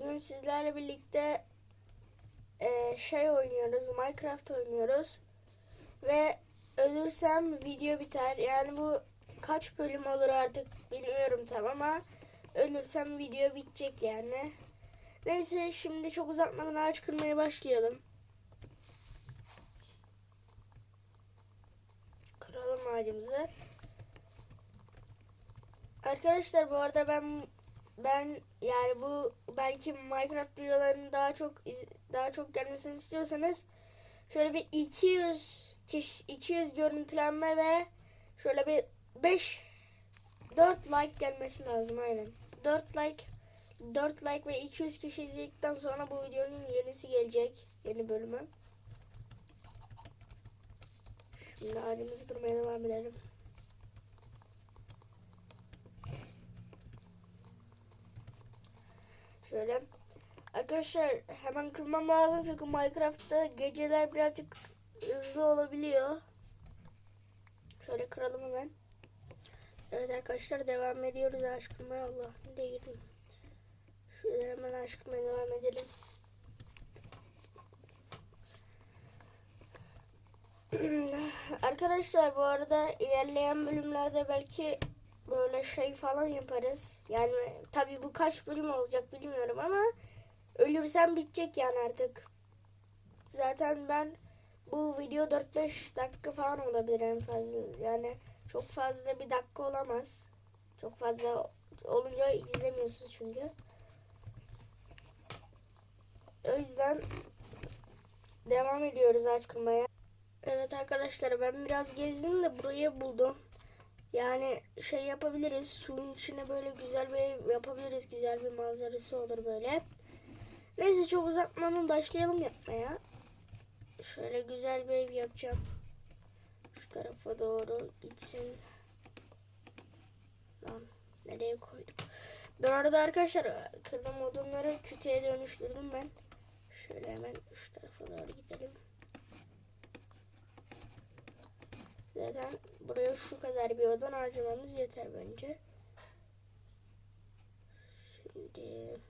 Bugün sizlerle birlikte e, şey oynuyoruz, Minecraft oynuyoruz. Ve ölürsem video biter. Yani bu kaç bölüm olur artık bilmiyorum tam ama ölürsem video bitecek yani. Neyse şimdi çok uzatmadan ağaç kırmaya başlayalım. Kıralım ağacımızı. Arkadaşlar bu arada ben ben yani bu belki Minecraft videolarının daha çok daha çok gelmesini istiyorsanız şöyle bir 200 kişi 200 görüntülenme ve şöyle bir 5 4 like gelmesi lazım aynen. 4 like 4 like ve 200 kişi izledikten sonra bu videonun yenisi gelecek. Yeni bölümü. Şimdi ağacımızı kırmaya devam edelim. Şöyle. Arkadaşlar hemen kırmam lazım çünkü Minecraft'ta geceler birazcık hızlı olabiliyor. Şöyle kıralım hemen. Evet arkadaşlar devam ediyoruz kırmaya. Allah nereye girdim? Şöyle hemen kırmaya devam edelim. Arkadaşlar bu arada ilerleyen bölümlerde belki böyle şey falan yaparız. Yani tabii bu kaç bölüm olacak bilmiyorum ama ölürsem bitecek yani artık. Zaten ben bu video 4-5 dakika falan olabilir en fazla. Yani çok fazla bir dakika olamaz. Çok fazla olunca izlemiyorsunuz çünkü. O yüzden devam ediyoruz aç. Evet arkadaşlar ben biraz gezdim de burayı buldum. Yani şey yapabiliriz. Suyun içine böyle güzel bir yapabiliriz. Güzel bir manzarası olur böyle. Neyse çok uzatmadan başlayalım yapmaya. Şöyle güzel bir ev yapacağım. Şu tarafa doğru gitsin. Lan nereye koydum? Bu arada arkadaşlar kırdığım odunları kütüğe dönüştürdüm ben. Şöyle hemen şu tarafa doğru gidelim. Zaten buraya şu kadar bir odun harcamamız yeter bence. Şimdi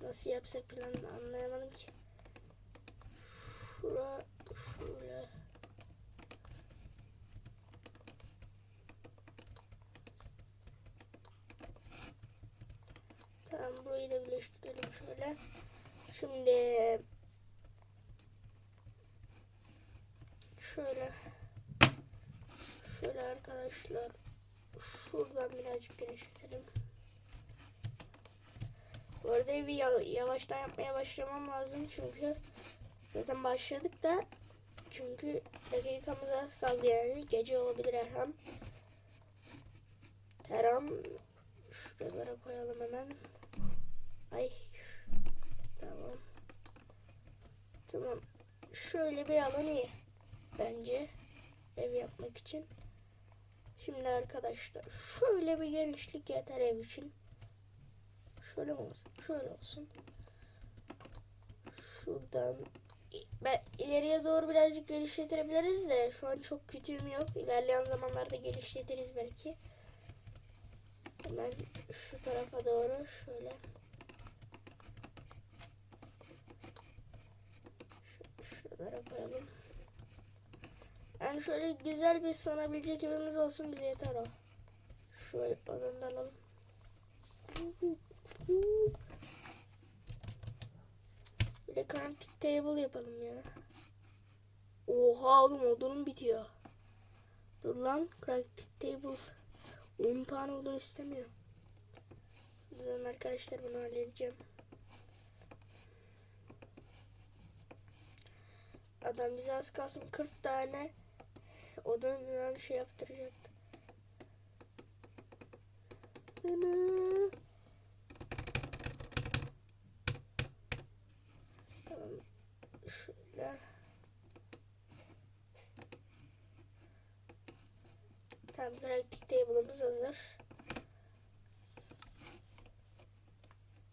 nasıl yapsak plan anlayamadım ki. Şura şöyle. Tamam burayı da birleştirelim şöyle. Şimdi şöyle Şöyle arkadaşlar şuradan birazcık genişletelim. Bu arada evi ya- yavaştan yapmaya başlamam lazım çünkü zaten başladık da çünkü dakikamız az kaldı yani gece olabilir her an. Her an şuralara koyalım hemen. Ay tamam. Tamam. Şöyle bir alan iyi bence ev yapmak için. Şimdi arkadaşlar şöyle bir genişlik yeter ev için. Şöyle olsun? Şöyle olsun. Şuradan ben ileriye doğru birazcık geliştirebiliriz de şu an çok kütüğüm yok. İlerleyen zamanlarda geliştiririz belki. Hemen şu tarafa doğru şöyle. Şu, şuralara koyalım. Yani şöyle güzel bir sanabilecek evimiz olsun bize yeter o. Şu da alalım. Bir de crafting table yapalım ya. Oha oğlum odunum bitiyor. Dur lan crafting table. 10 tane odun istemiyor. Buradan arkadaşlar bunu halledeceğim. Adam bize az kalsın 40 tane odanın şey yaptıracaktı. Tamam. Şöyle. Tamam, crafting table'ımız hazır.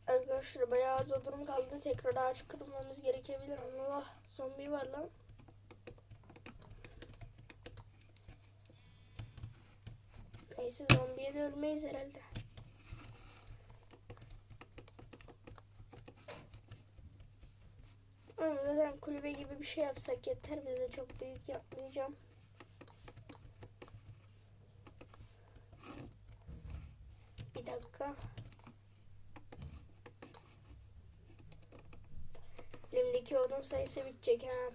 Arkadaşlar bayağı az odunum kaldı. Tekrar ağaç kırmamız gerekebilir. Allah zombi var lan. Neyse zombiye de ölmeyiz herhalde. Ama zaten kulübe gibi bir şey yapsak yeter. Bize çok büyük yapmayacağım. Bir dakika. Elimdeki odun sayısı bitecek ha.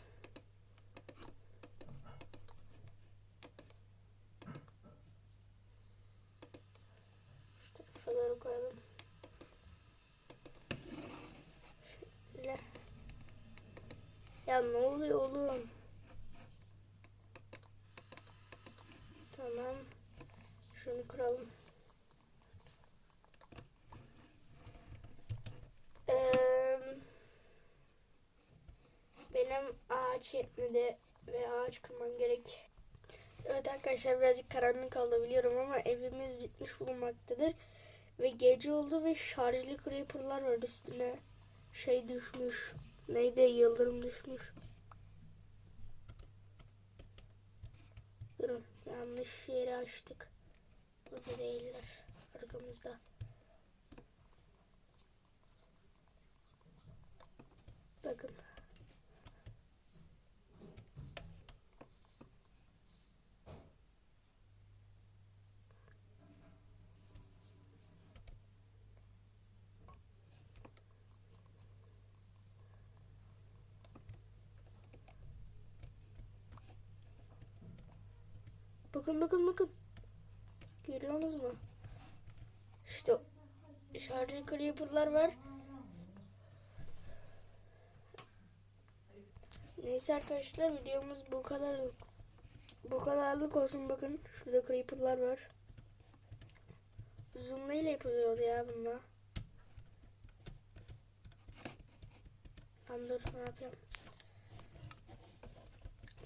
Ya ne oluyor oğlum? Tamam. Şunu kuralım. Eee, benim ağaç yetmedi ve ağaç kırmam gerek. Evet arkadaşlar birazcık karanlık oldu biliyorum ama evimiz bitmiş bulunmaktadır. Ve gece oldu ve şarjlı creeper'lar var üstüne. Şey düşmüş. Neydi? Yıldırım düşmüş. Durun. Yanlış yeri açtık. Burada değiller. Arkamızda. Bakın. Bakın bakın bakın. Görüyorsunuz mu? İşte şarjlı creeper'lar var. Neyse arkadaşlar videomuz bu kadarlık. Bu kadarlık olsun bakın. Şurada creeper'lar var. Zoom'la ile yapılıyordu ya bunlar. Lan dur ne yapıyorum?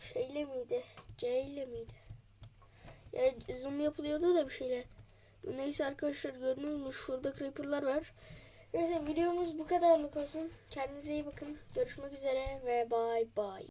Şeyle miydi? C ile miydi? Ya zoom yapılıyordu da bir şeyler. Neyse arkadaşlar gördünüz mü? Şurada creeper'lar var. Neyse videomuz bu kadarlık olsun. Kendinize iyi bakın. Görüşmek üzere ve bye bye.